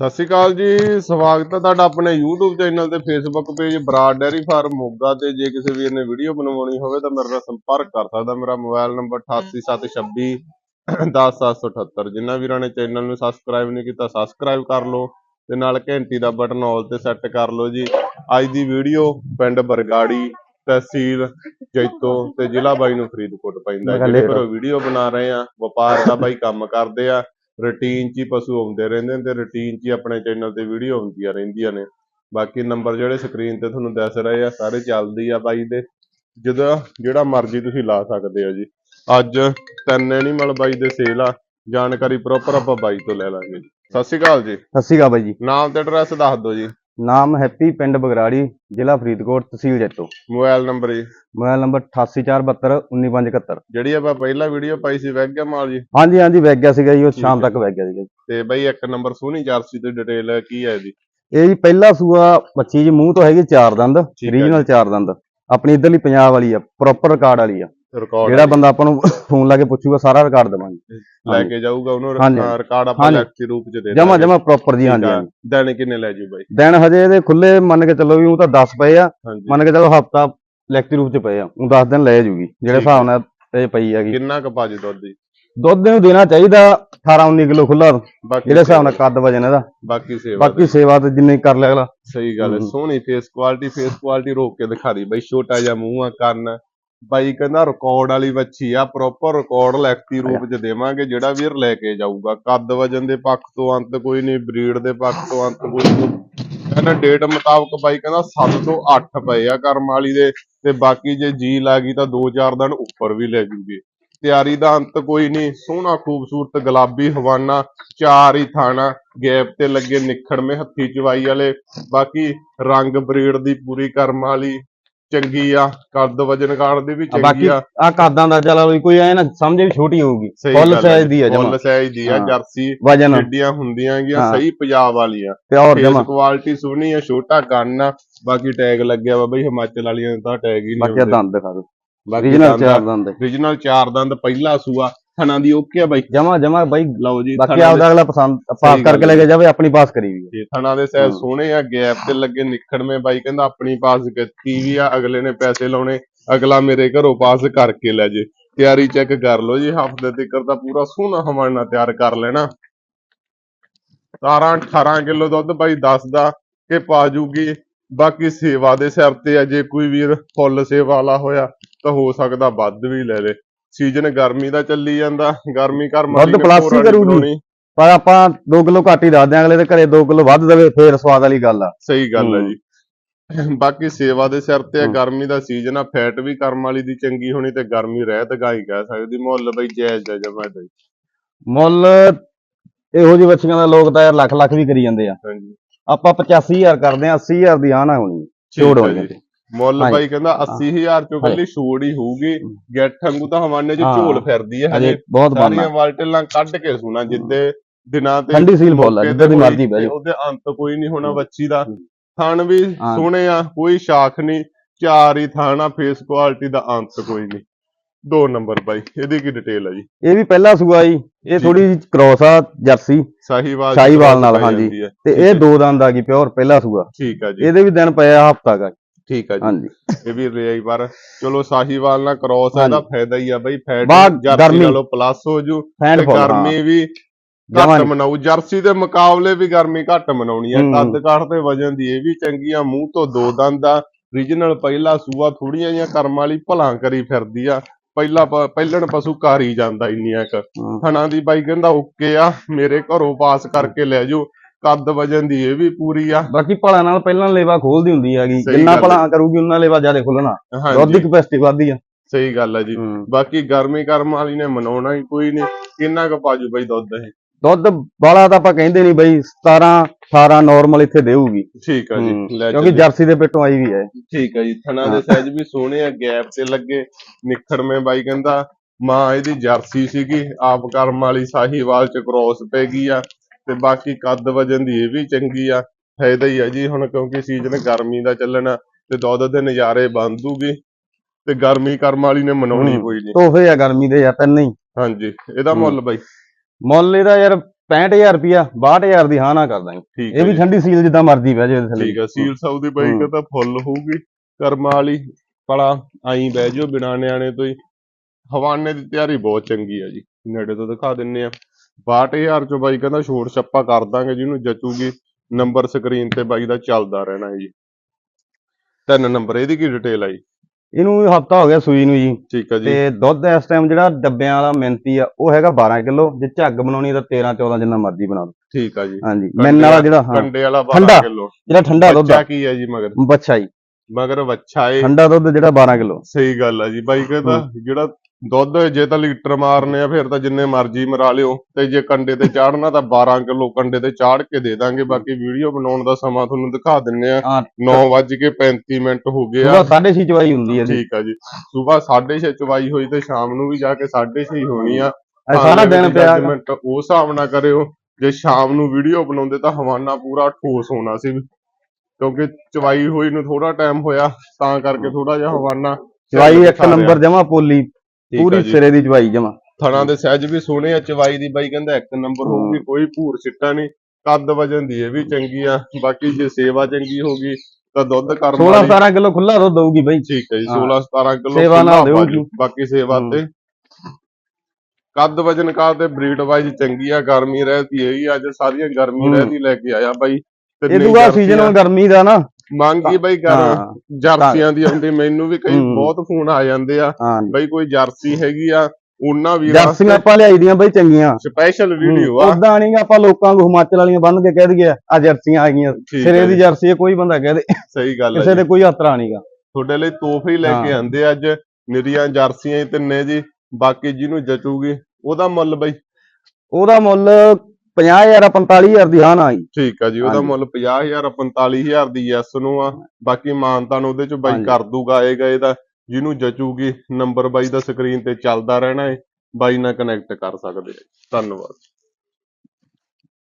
ਸਤਿ ਸ਼੍ਰੀ ਅਕਾਲ ਜੀ ਸਵਾਗਤ ਹੈ ਤੁਹਾਡਾ ਆਪਣੇ YouTube ਚੈਨਲ ਤੇ Facebook page Brar dairy farm Moga ਤੇ। ਜੇ ਕਿਸੇ ਵੀਰ ਨੇ ਵੀਡੀਓ ਬਣਵਾਉਣੀ ਹੋਵੇ ਤਾਂ ਮੇਰੇ ਨਾਲ ਸੰਪਰਕ ਕਰ ਸਕਦਾ ਮੇਰਾ ਮੋਬਾਈਲ ਨੰਬਰ 8876 10778 ਜਿਨ੍ਹਾਂ ਵੀਰਾਂ ਨੇ ਚੈਨਲ ਨੂੰ ਸਬਸਕ੍ਰਾਈਬ ਨਹੀਂ ਕੀਤਾ ਸਬਸਕ੍ਰਾਈਬ ਕਰ ਲਓ ਤੇ ਨਾਲ ਘੰਟੀ ਦਾ ਬਟਨ ਆਲ ਤੇ ਸੈੱਟ ਕਰ ਲਓ ਜੀ। ਅੱਜ ਦੀ ਵੀਡੀਓ ਪਿੰਡ ਬਰਗਾੜੀ ਤਹਿਸੀਲ ਜੈਤੋ ਤੇ ਜ਼ਿਲ੍ਹਾ ਬਾਈ ਨੂੰ ਫਰੀਦਕੋਟ ਪੈਂਦਾ ਕਿਹਾ ਪਰ ਵੀਡੀਓ ਬਣਾ ਰਹੇ ਆ ਵਪਾਰ ਦਾ ਬਾਈ ਕੰਮ ਕਰਦੇ ਆ। ਰੂਟੀਨ 'ਚ ਹੀ ਪਸ਼ੂ ਆਉਂਦੇ ਰਹਿੰਦੇ ਨੇ ਤੇ ਰੂਟੀਨ 'ਚ ਹੀ ਆਪਣੇ ਚੈਨਲ ਤੇ ਵੀਡੀਓ ਆਉਂਦੀਆਂ ਰਹਿੰਦੀਆਂ ਨੇ। ਬਾਕੀ ਨੰਬਰ ਜਿਹੜੇ ਸਕਰੀਨ ਤੇ ਤੁਹਾਨੂੰ ਦੱਸ ਰਹੇ ਆ ਸਾਰੇ ਚੱਲਦੀ ਆ ਬਾਈ ਦੇ। ਜਦੋਂ ਜਿਹੜਾ ਮਰਜ਼ੀ ਤੁਸੀਂ ਲਾ ਸਕਦੇ ਹੋ ਜੀ। ਅੱਜ ਤਿੰਨ ਐਨੀਮਲ ਬਾਈ ਦੇ ਸੇਲ ਆ। ਜਾਣਕਾਰੀ ਪ੍ਰੋਪਰ ਆਪਾਂ ਬਾਈ ਤੋਂ ਲੈ ਲਾਂਗੇ ਜੀ। ਸਤਿ ਸ਼੍ਰੀ ਅਕਾਲ ਜੀ। ਸਤਿ ਸ਼੍ਰੀ ਅਕਾਲ ਬਾਈ ਜੀ। ਨਾਮ ਤੇ ਐਡਰੈਸ ਦੱਸ ਦਿਓ ਜੀ। ਨਾਮ ਹੈਪੀ ਪਿੰਡ ਬਗਰਾੜੀ ਜ਼ਿਲ੍ਹਾ ਫਰੀਦਕੋਟ ਤਹਿਸੀਲ ਜੈਤੋ। ਮੋਬਾਈਲ ਨੰਬਰ ਜੀ। ਮੋਬਾਈਲ ਨੰਬਰ 8847219571 ਜਿਹੜੀ ਆਪਾਂ ਪਹਿਲਾਂ ਵੀਡੀਓ ਪਾਈ ਸੀ ਵੈਗ ਮਾਲ ਜੀ? ਹਾਂਜੀ ਹਾਂਜੀ ਵਗ ਗਿਆ ਸੀਗਾ ਜੀ ਉਹ ਸ਼ਾਮ ਤੱਕ ਵਗ ਗਿਆ ਸੀਗਾ ਜੀ। ਤੇ ਬਾਈ ਇੱਕ ਨੰਬਰ ਸੋਹਣੀ ਜਰਸੀ ਦੀ ਡਿਟੇਲ ਕੀ ਹੈ ਇਹਦੀ? ਇਹ ਜੀ ਪਹਿਲਾ ਸੂਆ ਬੱਚੀ ਜੀ ਮੂੰਹ ਤੋਂ ਹੈਗੀ ਚਾਰ ਦੰਦ ਰੀਜਨਲ ਚਾਰ ਦੰਦ। ਆਪਣੀ ਇਧਰਲੀ ਪੰਜਾਬ ਵਾਲੀ ਆ ਪ੍ਰੋਪਰ ਰਿਕਾਰਡ ਵਾਲੀ ਆ। ਰਿਕਾਰਡ ਜਿਹੜਾ ਬੰਦਾ ਆਪਾਂ ਨੂੰ ਫੋਨ ਲਾ ਕੇ ਪੁੱਛੂਗਾ ਸਾਰਾ ਰਿਕਾਰਡ ਦੇਵਾਂਗੇ। ਲੈ ਕੇ ਜਾਊਗਾ ਉਹਨੂੰ। ਰਿਕਾਰਡ ਆਪਾਂ। ਲੈਕਚਰ ਰੂਪ ਚ ਦੇ ਜਮਾ ਦਾਂਗੇ। ਜਮਾ ਪ੍ਰੋਪਰ ਜੀ ਹਾਂਜੀ ਦਿਨ ਕਿੰਨੇ ਲੈ ਜੂ ਬਾਈ? ਦਿਨ ਹਜੇ ਇਹਦੇ ਖੁੱਲੇ ਮੰਨ ਕੇ ਚੱਲੋ ਵੀ ਉਹ ਤਾਂ 10 ਪਏ ਆ। ਮੰਨ ਕੇ ਚੱਲੋ ਹਫਤਾ ਲੈਕਚਰ ਰੂਪ ਚ ਪਏ ਆ। ਉਹ 10 ਦਿਨ ਲੈ ਜੂਗੀ ਜਿਹੜੇ। ਹਿਸਾਬ ਨਾਲ ਇਹ ਪਈ ਹੈਗੀ। ਕਿੰਨਾ ਕੁ ਭਾਜੀ ਦੁੱਧ ਦੀ? ਦੁੱਧ ਇਹਨੂੰ ਦੇਣਾ ਚਾਹੀਦਾ 18 19 ਕਿਲੋ ਖੁੱਲਾ ਜਿਹੜੇ ਹਿਸਾਬ ਨਾਲ ਕੱਦ ਵਜਨ ਇਹਦਾ। ਬਾਕੀ ਸੇਵਾ ਬਾਕੀ ਸੇਵਾ ਤੇ ਜਿੰਨੀ ਕਰ ਲਿਆ ਅਗਲਾ। ਸਹੀ ਗੱਲ ਹੈ। ਸੋਹਣੀ ਫੇਸ ਕੁਆਲਿਟੀ ਫੇਸ ਕੁਆਲਿਟੀ ਰੋਕ ਕੇ ਦਿਖਾ ਦੀ ਬਾਈ। ਛੋਟਾ ਜਿਹਾ ਮੂੰਹ ਆ ਕੰਨ। ਬਾਈ ਕਹਿੰਦਾ ਰਿਕਾਰਡ ਵਾਲੀ ਵੱਛੀ ਆ ਪ੍ਰੋਪਰ ਰਿਕਾਰਡ ਲੈਕਤੀ ਰੂਪ ਚ ਦੇਵਾਂਗੇ ਜਿਹੜਾ ਵੀਰ ਲੈ ਕੇ ਜਾਊਗਾ। ਕੱਦ ਵਜਨ ਦੇ ਪੱਖ ਤੋਂ ਅੰਤ ਕੋਈ ਨਹੀਂ ਬਰੀਡ ਦੇ ਪੱਖ ਤੋਂ ਅੰਤ ਕੋਈ ਨਹੀਂ। ਕਹਿੰਦਾ ਡੇਟ ਮੁਤਾਬਕ ਬਾਈ ਕਹਿੰਦਾ 7 ਤੋਂ 8 ਪਏ ਆ ਕਰਮ ਵਾਲੀ ਦੇ ਤੇ ਬਾਕੀ ਜੇ ਜੀ ਲੱਗੀ ਤਾਂ 2-4 ਦਿਨ ਉੱਪਰ ਵੀ ਲੈ ਜੂਗੇ। ਤਿਆਰੀ ਦਾ ਅੰਤ ਕੋਈ ਨਹੀਂ ਸੋਹਣਾ ਖੂਬਸੂਰਤ ਗੁਲਾਬੀ ਹਵਾਨਾ ਚਾਰ ਹੀ ਥਾਣਾ ਗੈਪ ਤੇ ਲੱਗੇ ਨਿਖੜਵੇਂ ਹੱਥੀ ਚਵਾਈ ਵਾਲੇ। ਬਾਕੀ ਰੰਗ ਬਰੀਡ ਦੀ ਪੂਰੀ ਕਰਮ ਵਾਲੀ ਚੰਗੀ ਆ ਕੱਦ ਵਜਨ ਕਾਰ ਦੀ ਵੀ ਚੰਗੀ ਬਾਕੀ ਆ। ਆ ਕਾਦਾਂ ਦਾ ਚੱਲ ਕੋਈ ਐ ਨਾ ਸਮਝੇ ਵੀ ਛੋਟੀ ਹੋਊਗੀ। ਸਹੀ ਫੁੱਲ ਗੱਲ ਸਾਈਜ਼ ਦੀ ਆ ਫੁੱਲ ਜਮਾ। ਸਾਈਜ਼ ਦੀ ਆ ਹਾਂ। ਜਰਸੀ ਵਜਨ। ਜਿੱਡੀਆਂ ਹੁੰਦੀਆਂ ਗੀਆਂ ਹਾਂ। ਸਹੀ ਪੰਜਾਬ ਵਾਲੀਆਂ ਪਿਓਰ ਫੇਸ ਜਮਾ। ਕੁਆਲਿਟੀ ਸੋਹਣੀ ਆ ਛੋਟਾ ਕੰਨ ਆ ਬਾਕੀ ਟੈਗ ਲੱਗਿਆ ਵਾ ਬਈ ਹਿਮਾਚਲ ਵਾਲੀਆਂ ਦਾ ਟੈਗ ਹੀ ਬਾਕੀ ਨਹੀਂ ਆ ਦੰਦ ਦਿਖਾ ਦੋ ਬਾਕੀ ਰੀਜਨਲ ਚਾਰ ਦੰਦ। origignal ਚਾਰ ਦੰਦ ਪਹਿਲਾ ਸੂਆ ਥਣਾ ਦੀ ਓਕੇ ਆ ਬਾਈ। ਜਮਾ ਜਮਾ ਬਾਈ। ਲਓ ਜੀ ਬਾਕੀ ਥਣਾ ਆਪਦਾ ਅਗਲਾ ਪਸੰਦ ਪਾਸ ਸਹੀ ਕਰਕੇ ਲੈ ਕੇ ਜਾਵੇ ਆਪਣੀ ਪਾਸ ਕਰੀ ਵੀ ਦੇ ਥਣਾ ਦੇ ਸਹਿ। ਸੋਹਣੇ ਆ ਗੈਪ ਤੇ ਲੱਗੇ ਨਿਖੜਵੇਂ ਬਾਈ ਕਹਿੰਦਾ ਆਪਣੀ ਪਾਸ ਕੀਤੀ ਵੀ ਆ ਅਗਲੇ ਨੇ ਪੈਸੇ ਲਾਉਣੇ ਅਗਲਾ ਮੇਰੇ ਘਰੋਂ ਪਾਸ ਕਰਕੇ ਲੈ ਜੇ। ਤਿਆਰੀ ਚੈੱਕ ਕਰ ਲਓ ਜੀ ਹਫ਼ਤੇ ਤੱਕ ਤਾਂ ਪੂਰਾ ਸੋਹਣਾ ਹਵਾਨਾ ਤਿਆਰ ਕਰ ਲੈਣਾ। 17 18 ਕਿਲੋ ਦੁੱਧ ਬਾਈ ਦੱਸਦਾ ਕਿ ਪਾ ਜੂਗੀ। ਬਾਕੀ ਸੇਵਾ ਦੇ ਸਿਰ ਤੇ ਆ ਜੇ ਕੋਈ ਵੀਰ ਫੁੱਲ ਸੇਵਾ ਵਾਲਾ ਹੋਇਆ ਤਾਂ ਹੋ ਸਕਦਾ ਵੱਧ ਵੀ ਲੈ ਲੇ। ਸੀਜ਼ਨ ਗਰਮੀ ਦਾ ਚੱਲੀ ਜਾਂਦਾ ਗਰਮੀ ਘਰ ਮਾਰੀ ਵੱਧ ਹੀ ਨੀ ਕਰੂਗੀ। ਬਣਾਉਣੀ। ਪਰ ਆਪਾਂ 2 ਕਿਲੋ ਘੱਟ ਹੀ ਦੱਸਦੇ ਆਂ ਅਗਲੇ ਦੇ ਘਰੇ 2 ਕਿਲੋ ਵੱਧ ਦੇਵੇ ਫੇਰ ਸਵਾਦ ਵਾਲੀ ਗੱਲ ਆ ਸਹੀ ਗੱਲ ਹਮ। ਜੀ ਬਾਕੀ ਸੇਵਾ ਦੇ ਸਿਰ ਤੇ ਆ। ਗਰਮੀ ਦਾ ਸੀਜ਼ਨ ਆ ਫੈਟ ਵੀ ਕਰਮ ਵਾਲੀ ਦੀ ਚੰਗੀ ਹੋਣੀ ਤੇ ਗਰਮੀ ਰਹਿਤ ਗਾਈ ਕਹਿ ਸਕਦੀ ਮੁੱਲ ਬਈ ਜਾਇਜ਼ ਹੈ ਜਮਾ ਤੇ ਮੁੱਲ ਇਹੋ ਜਿਹੀ ਬੱਚੀਆਂ ਦਾ ਲੋਕ ਤਾਂ ਯਾਰ ਲੱਖ ਲੱਖ ਵੀ ਕਰੀ ਜਾਂਦੇ ਆ ਹਾਂਜੀ ਆਪਾਂ 85000 ਕਰਦੇ ਆ 80000 ਦੀ ਆ ਨਾ ਹੋਣੀ ਛੋੜ ਹੋ ਜਾਂਦੀ ਜੀ। ਮੁੱਲ। ਬਾਈ ਕਹਿੰਦਾ 80000 ਚੋਂ ਕੱਲੀ ਛੋੜ ਹੀ ਹੋਊਗੀ ਗੈਠ ਵਾਂਗੂ ਤਾਂ ਹਵਾਨੇ ਚ। ਝੋਲ ਫਿਰਦੀ ਹੈ ਹਜੇ ਬਹੁਤ ਸਾਰੀਆਂ ਬਣਨਾ ਵਾਲਟਲਾਂ ਕੱਢ ਕੇ ਸੁਣਾ ਜਿੱਦੇ ਦਿਨਾਂ ਤੇ ਠੰਡੀ ਸੀਲ ਫੁੱਲ ਆ ਜਿੱਦਾਂ ਦੀ ਮਰਜ਼ੀ ਬਹਿ ਜਾਓ ਉਹਦੇ ਅੰਤ ਕੋਈ ਨਹੀਂ ਹੋਣਾ। ਬੱਚੀ ਦਾ। ਥਣ ਵੀ। ਸੋਹਣੇ ਆ ਕੋਈ ਸ਼ਾਖ ਨਹੀਂ ਚਾਰ ਹੀ ਥਣ ਫੇਸ ਕੁਆਲਿਟੀ ਦਾ ਅੰਤ ਕੋਈ ਨਹੀਂ ਦੋ ਨੰਬਰ ਬਾਈ ਇਹਦੀ ਕੀ ਡਿਟੇਲ ਆ ਜੀ ਇਹ ਵੀ ਪਹਿਲਾ ਸੂਆ ਜੀ ਇਹ ਜੀ। ਥੋੜੀ ਜਿਹੀ ਕ੍ਰੋਸ ਆ ਜਰਸੀ ਸਾਹੀਵਾਲ ਸਾਹੀਵਾਲ ਨਾਲ, ਹਾਂਜੀ। ਤੇ ਇਹ। ਦੋ ਦੰਦ ਆ ਗਈ ਪਿਓਰ ਪਹਿਲਾ ਸੂਆ ਠੀਕ ਆ ਜੀ ਇਹਦੇ ਵੀ ਦਿਨ ਪਏ ਆ ਹਫਤਾ ਦਾ ਠੀਕ ਆ ਜੀ। ਹਾਂਜੀ। ਇਹ ਵੀ ਰਹੀ ਪਰ ਚਲੋ ਸਾਹੀਵਾਲ ਨਾਲ ਕ੍ਰੋਸ ਆ ਇਹਦਾ ਫਾਇਦਾ ਹੀ ਆ ਬਈ ਫੈਟ ਬਾਹਰ ਜਰਸੀ ਗਰਮੀ- ਨਾਲੋਂ ਪਲੱਸ ਹੋ ਜੂ ਫੈਂਡ ਤੇ ਫੁੱਲ ਗਰਮੀ ਵੀ ਘੱਟ। ਮਨਾਉ ਜਰਸੀ ਦੇ ਮੁਕਾਬਲੇ ਵੀ ਗਰਮੀ ਘੱਟ ਮਨਾਉਣੀ ਆ। ਹੂੰ। ਕੱਦ ਕਾਠ ਤੇ ਵਜਨ ਦੀ ਇਹ ਵੀ ਚੰਗੀ ਆ। ਮੂੰਹ ਤੋਂ ਦੋ ਦੰਦ ਆ। ਰੀਜਨਲ ਪਹਿਲਾ ਸੂਆ ਥੋੜੀਆਂ ਜਿਹੀਆਂ ਕਰਮ ਵਾਲੀ ਭਲਾਂ ਕਰੀ ਫਿਰਦੀ ਆ। ਪਹਿਲਾ ਪ- ਪਹਿਲਣ ਪਸ਼ੂ ਘਰ ਹੀ ਜਾਂਦਾ ਇੰਨੀਆਂ ਕ। ਹਾਂ। ਥਣਾ ਦੀ ਬਾਈ ਕਹਿੰਦਾ ਓਕੇ ਆ ਮੇਰੇ ਘਰੋਂ ਪਾਸ ਕਰਕੇ ਲੈ ਜਾਓ। ਕੱਦ ਵਜਨ ਦੀ ਇਹ ਵੀ ਪੂਰੀ ਆ। ਬਾਕੀ ਭਲਾ ਨਾਲ ਪਹਿਲਾਂ ਲੇਵਾ ਖੋਲਦੀ ਹੁੰਦੀ ਹੈਗੀ। ਜਿੰਨਾ ਭਲਾ ਕਰੂਗੀ ਉਹਨਾਂ ਲੇਵਾ ਜ਼ਿਆਦਾ ਖੁੱਲਣਾ। ਦੁੱਧ ਦੀ ਕਪੈਸਿਟੀ ਵੱਧਦੀ ਆ। ਸਹੀ ਗੱਲ ਆ ਜੀ। ਬਾਕੀ ਗਰਮੀ ਕਰਮ ਵਾਲੀ ਨੇ ਮਨਾਉਣਾ ਹੀ ਕੋਈ ਨਹੀਂ। ਕਿੰਨਾ ਕੁ ਪਾਜੂ ਬਈ ਦੁੱਧ ਇਹ? ਦੁੱਧ ਬਾਲਾ ਤਾਂ ਆਪਾਂ ਕਹਿੰਦੇ ਨਹੀਂ ਬਈ 17 18 ਨਾਰਮਲ ਇੱਥੇ ਦੇਊਗੀ। ਠੀਕ ਆ ਜੀ। ਕਿਉਂਕਿ। ਜਰਸੀ ਦੇ ਪੇਟੋਂ ਆਈ ਵੀ ਹੈ। ਠੀਕ ਆ ਜੀ। ਥਣਾ ਦੇ। ਸਾਈਜ਼ ਵੀ ਸੋਹਣੇ ਆ ਗੈਪ ਤੇ ਲੱਗੇ। ਨਿਖੜਵੇਂ ਬਾਈ ਕਹਿੰਦਾ ਮਾਂ ਇਹਦੀ ਜਰਸੀ ਸੀਗੀ ਆਪ ਕਰਮ ਵਾਲੀ ਸਾਹੀਵਾਲ ਚ ਕ੍ਰੋਸ ਪੈ ਗਈ ਆ। ਤੇ ਬਾਕੀ ਕੱਦ ਵਜਨ ਦੀ ਇਹ ਵੀ ਚੰਗੀ ਆ ਫਾਇਦਾ ਹੀ ਆ ਜੀ। ਹੁਣ ਕਿਉਂਕਿ ਸੀਜ਼ਨ ਗਰਮੀ ਦਾ ਚੱਲਣਾ ਤੇ ਦੁੱਧ ਦੇ ਨਜ਼ਾਰੇ ਬੰਦੂਗੀ ਤੇ ਗਰਮੀ ਕਰਮ ਵਾਲੀ ਨੇ ਮਨਾਉਣੀ। ਕੋਈ ਨਹੀਂ ਤੋਹਫੇ ਆ ਗਰਮੀ ਦੇ ਜਾਂ ਤਿੰਨ ਹੀ। ਹਾਂਜੀ ਇਹਦਾ। ਮੁੱਲ ਬਾਈ। ਮੁੱਲ ਇਹਦਾ ਯਾਰ 65000 ਰੁਪਿਆ 62000 ਦੀ ਹਾਂ ਨਾ ਕਰ ਦਾਂਗੇ। ਇਹ ਵੀ ਜੀ, ਠੰਡੀ ਸੀਲ ਜਿੱਦਾਂ ਮਰਜ਼ੀ ਬਹਿ ਜਾਵੇ ਇਹਦੇ ਥੱਲੇ। ਠੀਕ ਹੈ ਸੀਲ ਸਾਊ ਦੀ ਬਾਈ ਹੂੰ। ਕਹਿੰਦਾ ਫੁੱਲ ਹੋਊਗੀ। ਕਰਮਾਂ ਵਾਲੀ ਪਲਾ ਆਈ ਬਹਿ ਜਿਓ ਬਿਨਾ ਨਿਆਣੇ ਤੋਂ ਹੀ। ਹਵਾਨੇ ਦੀ ਤਿਆਰੀ ਬਹੁਤ ਚੰਗੀ ਆ ਜੀ। ਨੇੜੇ ਤੋਂ ਦਿਖਾ ਦਿੰਨੇ ਆ। 62000 ਚੋਂ ਬਾਈ ਕਹਿੰਦਾ ਛੋੜ ਛੱਪਾ ਕਰ ਦਾਂਗੇ ਜਿਹਨੂੰ ਜਚੂਗੀ। ਨੰਬਰ ਸਕਰੀਨ ਤੇ ਬਾਈ ਦਾ ਚੱਲਦਾ ਰਹਿਣਾ ਹੈ ਜੀ। ਤਿੰਨ ਨੰਬਰ ਇਹਦੀ ਕੀ ਡਿਟੇਲ ਆਈ ਇਹਨੂੰ ਹਫਤਾ ਹੋ ਗਿਆ ਸੂਈ ਨੂੰ ਜੀ। ਠੀਕ ਆ ਜੀ। ਤੇ ਦੁੱਧ ਇਸ ਟਾਈਮ ਜਿਹੜਾ ਡੱਬਿਆਂ ਵਾਲਾ ਮਿੰਤੀ ਆ ਉਹ ਹੈਗਾ 12 ਕਿਲੋ। ਜੇ ਝੱਗ ਬਣਾਉਣੀ ਤਾਂ 13 14 ਜਿੰਨਾ ਮਰਜ਼ੀ ਬਣਾ ਲਓ। ਠੀਕ ਆ ਜੀ। ਹਾਂਜੀ। ਮਿੰਨ ਵਾਲਾ ਜਿਹੜਾ ਹਾਂ। ਕੰਡੇ ਵਾਲਾ 12 ਠੰਡਾ। ਕਿਲੋ। ਜਿਹੜਾ ਠੰਡਾ ਦੁੱਧ ਬੱਚਾ ਆ ਕੀ ਹੈ ਜੀ ਮਗਰ? ਬੱਚਾ ਜੀ। ਮਗਰ ਵੱਛਾ ਏ। ਠੰਡਾ ਦੁੱਧ ਜਿਹੜਾ 12 ਕਿਲੋ। ਸਹੀ ਗੱਲ ਆ ਜੀ। ਬਾਈ ਕਹਿੰਦਾ ਜਿਹੜਾ ਦੁੱਧ ਜੇ ਤਾਂ ਲੀਟਰ ਮਾਰਨੇ ਆ ਫਿਰ ਤਾਂ ਜਿੰਨੇ ਮਰਜ਼ੀ ਮਰਾ ਲਿਓ। ਤੇ ਜੇ ਕੰਡੇ ਤੇ ਚਾੜਨਾ ਤਾਂ 12 ਕਿਲੋ ਕੰਡੇ ਤੇ ਚਾੜ ਕੇ ਦੇ ਦਾਂਗੇ। ਬਾਕੀ ਵੀਡੀਓ ਬਣਾਉਣ ਦਾ ਸਮਾਂ ਤੁਹਾਨੂੰ ਦਿਖਾ ਦਿੰਨੇ ਆ। ਹਾਂ। 9:35 ਮਿੰਟ ਹੋ ਗਏ ਆ। ਸੁਬਾ 6:30 ਚਵਾਈ ਹੁੰਦੀ ਹੈ ਜੀ। ਠੀਕ ਆ ਜੀ। ਸਵੇਰ 6:30 ਚਵਾਈ ਹੋਈ ਤੇ ਸ਼ਾਮ ਨੂੰ ਵੀ ਜਾ ਕੇ 6:30 ਹੋਣੀ ਆ। ਇਹ ਸਾਰਾ ਦਿਨ ਪਿਆ। ਜੱਜਮੈਂਟ ਉਸ ਹਿਸਾਬ ਨਾਲ ਕਰਿਓ। ਜੇ ਸ਼ਾਮ ਨੂੰ ਵੀਡੀਓ ਬਣਾਉਂਦੇ ਤਾਂ ਹਵਾਨਾ ਪੂਰਾ ਠੋਸ ਹੋਣਾ ਸੀ। ਕਿਉਂਕਿ ਚਵਾਈ ਹੋਈ ਨੂੰ ਥੋੜਾ ਟਾਈਮ ਹੋਇਆ ਤਾਂ ਕਰਕੇ ਥੋੜਾ ਜਿਹਾ ਹਵਾਨਾ ਚਵਾਈ ਇੱਕ। ਨੰਬਰ ਜਮਾ ਪੋਲੀ ਪੂਰੀ। ਸਿਰੇ ਦੀ ਚਵਾਈ ਜਮਾ ਥਣਾ ਦੇ ਸਹਿਜ ਵੀ ਸੋਹਣੇ ਆ ਚਵਾਈ ਦੀ ਬਾਈ ਕਹਿੰਦਾ ਇੱਕ ਨੰਬਰ ਹੋਊਗੀ ਕੋਈ ਭੂਰ ਸਿੱਟਾ ਨਹੀਂ ਕੱਦ ਵਜਨ ਦੀ ਇਹ ਵੀ ਚੰਗੀ ਆ ਬਾਕੀ ਜੇ ਸੇਵਾ ਚੰਗੀ ਹੋਗੀ ਤਾਂ ਦੁੱਧ ਕਰਮ 16 ਵਾਲੀ 17 ਕਿਲੋ ਖੁੱਲਾ ਦੁੱਧ ਦਊਗੀ ਬਈ ਠੀਕ ਹੈ ਜੀ ਹਾਂ। 16 17 ਕਿਲੋ ਸੇਵਾ ਨਾਲ। ਬਾਜੂ, ਬਾਕੀ ਸੇਵਾ। ਤੇ ਕੱਦ ਵਜਨ ਕਾ ਤੇ ਬਰੀਡ ਵਾਈਜ਼ ਚੰਗੀ ਆ ਗਰਮੀ ਰਹਿਤੀ ਹੈਗੀ ਅੱਜ ਸਾਰੀਆਂ ਗਰਮੀ। ਰਹਿਤੀ ਲੈ ਕੇ ਆਇਆ ਬਾਈ ਇਹ ਦੂਆ। ਸੀਜ਼ਨ ਗਰਮੀ ਦਾ ਨਾ ਮੰਗੀ ਬਾਈ ਕਰ ਹਾਂ ਜਰਸੀਆਂ ਦੀ ਆਉਂਦੀ ਮੈਨੂੰ ਵੀ ਕਈ ਹੂੰ। ਬਹੁਤ ਫੋਨ ਆ ਜਾਂਦੇ ਆ। ਹਾਂ। ਬਾਈ ਕੋਈ ਜਰਸੀ ਹੈਗੀ ਆ ਉਹਨਾਂ ਵੀਰਾਂ ਜਰਸੀਆਂ ਆਪਾਂ ਲਿਆਈ ਦੀਆਂ ਬਈ ਚੰਗੀਆਂ। ਸਪੈਸ਼ਲ ਵੀਡੀਓ ਆ। ਉਦਾਂ ਨਹੀਂ ਆਪਾਂ ਲੋਕਾਂ ਨੂੰ ਹਿਮਾਚਲ ਵਾਲੀਆਂ ਬੰਨ ਕੇ ਕਹਿ ਦਈਏ ਆ ਜਰਸੀਆਂ ਆ ਗਈਆਂ। ਠੀਕ ਸਿਰੇ ਹੈ ਦੀ ਜੀ, ਜਰਸੀ ਹੈ ਕੋਈ ਬੰਦਾ ਕਹਿ ਦੇ। ਸਹੀ ਗੱਲ ਹੈ ਕਿਸੇ ਜੀ। ਦੇ ਕੋਈ ਹੱਥਰਾ ਨਹੀਂਗਾ ਤੁਹਾਡੇ ਲਈ ਤੋਹਫੇ ਹੀ ਲੈ ਕੇ ਹਾਂ। ਆਂਦੇ ਅੱਜ ਨਿਰੀਆਂ ਜਰਸੀਆਂ ਹੀ ਤਿੰਨੇ ਜੀ ਬਾਕੀ ਜਿਹਨੂੰ ਜਚੂਗੀ ਉਹਦਾ ਮੁੱਲ ਬਾਈ? ਉਹਦਾ ਮੁੱਲ 50000 45000 ਦੀ ਹਾਂ ਨਾ ਆਈ। ਠੀਕ ਆ ਜੀ ਉਹਦਾ। ਮੁੱਲ 50000 45000 ਦੀ ਯੈਸ ਨੂੰ ਆ। ਬਾਕੀ ਮਾਨਤਾਨ ਉਹਦੇ ਚ ਬਾਈ। ਕਰ ਦੂਗਾ ਇਹ ਗਏ ਦਾ ਜਿਹਨੂੰ ਜਚੂਗੀ ਨੰਬਰ ਬਾਈ ਦਾ ਸਕਰੀਨ ਤੇ ਚੱਲਦਾ ਰਹਿਣਾ ਹੈ ਬਾਈ ਨਾਲ ਕਨੈਕਟ ਕਰ ਸਕਦੇ ਆ। ਧੰਨਵਾਦ।